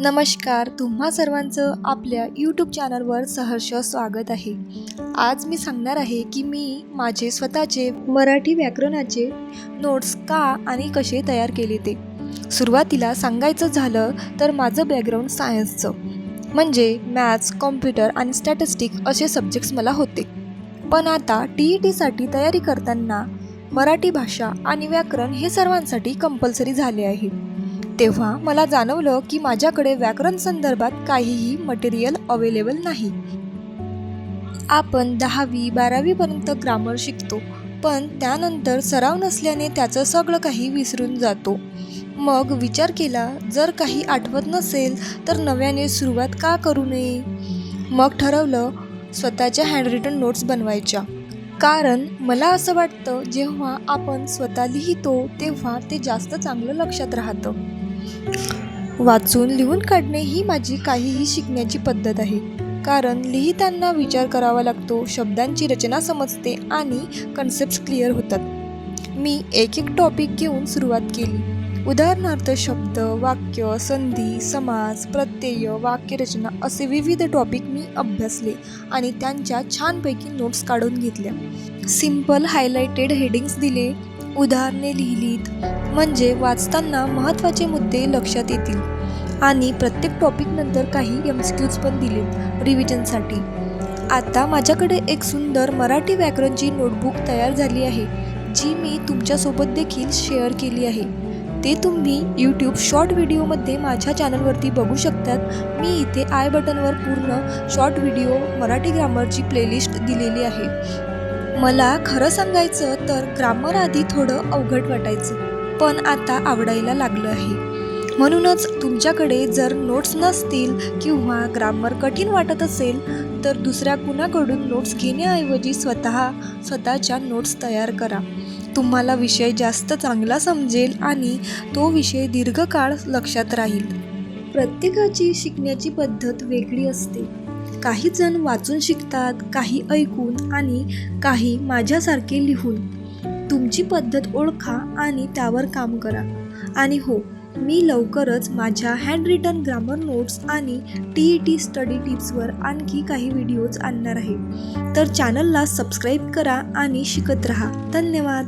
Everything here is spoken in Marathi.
नमस्कार तुम्हा सर्वांचं आपल्या यूट्यूब चॅनलवर सहर्ष स्वागत आहे. आज मी सांगणार आहे की मी माझे स्वतःचे मराठी व्याकरणाचे नोट्स का आणि कसे तयार केले ते. सुरुवातीला सांगायचं झालं तर माझं बॅकग्राऊंड सायन्सचं म्हणजे मॅथ्स कॉम्प्युटर आणि स्टॅटिस्टिक असे सब्जेक्ट्स मला होते. पण आता टी ई टीसाठी तयारी करताना मराठी भाषा आणि व्याकरण हे सर्वांसाठी कंपल्सरी झाले आहे. तेव्हा मला जाणवलं की माझ्याकडे व्याकरण संदर्भात काहीही मटेरियल अवेलेबल नाही. आपण दहावी बारावीपर्यंत ग्रामर शिकतो पण त्यानंतर सराव नसल्याने त्याचं सगळं काही विसरून जातो. मग विचार केला जर काही आठवत नसेल तर नव्याने सुरुवात का करू नये? मग ठरवलं स्वतःच्या हँडरिटन नोट्स बनवायच्या. कारण मला असं वाटतं जेव्हा आपण स्वतः लिहितो तेव्हा ते जास्त चांगलं लक्षात राहतं. वाचून लिहून काढणे ही माझी काहीही शिकण्याची पद्धत आहे. कारण लिहिताना विचार करावा लागतो शब्दांची रचना समजते आणि कन्सेप्ट क्लिअर होतात. मी एक एक टॉपिक घेऊन सुरुवात केली. उदाहरणार्थ शब्द वाक्य संधी समाज प्रत्यय वाक्यरचना असे विविध टॉपिक मी अभ्यासले आणि त्यांच्या छानपैकी नोट्स काढून घेतल्या. सिंपल हायलाइटेड हेडिंग्स दिले उदाहरणे लिहिलीत म्हणजे वाचताना महत्त्वाचे मुद्दे लक्षात येतील. आणि प्रत्येक टॉपिकनंतर काही एम क्यूज पण दिलेत रिव्हिजनसाठी आता माझ्याकडे एक सुंदर मराठी व्याकरणची नोटबुक तयार झाली आहे जी मी तुमच्यासोबत देखील शेअर केली आहे. ते तुम्ही यूट्यूब शॉर्ट व्हिडिओमध्ये माझ्या चॅनलवरती बघू शकतात. मी इथे आय बटनवर पूर्ण शॉर्ट व्हिडिओ मराठी ग्रामरची प्लेलिस्ट दिलेली आहे. मला खरं सांगायचं तर ग्रामर आधी थोडं अवघड वाटायचं. पण आता आवडायला लागलं आहे. म्हणूनच तुमच्याकडे जर नोट्स नसतील किंवा ग्रामर कठीण वाटत असेल तर दुसऱ्या कुणाकडून नोट्स घेण्याऐवजी स्वतः स्वतःच्या नोट्स तयार करा. तुम्हाला विषय जास्त चांगला समजेल आणि तो विषय दीर्घकाळ लक्षात राहील. प्रत्येकाची शिकण्याची पद्धत वेगळी असते. काही जण वाचून शिकतात काही ऐकून आणि काही माझ्यासारखे लिहून. तुमची पद्धत ओळखा आणि त्यावर काम करा. आणि हो मी लवकरच माझ्या हँड रिटन ग्रामर नोट्स आणि टी ई टी स्टडी टिप्सवर आणखी काही व्हिडिओज आणणार आहे. तर चॅनलला सबस्क्राईब करा आणि शिकत रहा. धन्यवाद.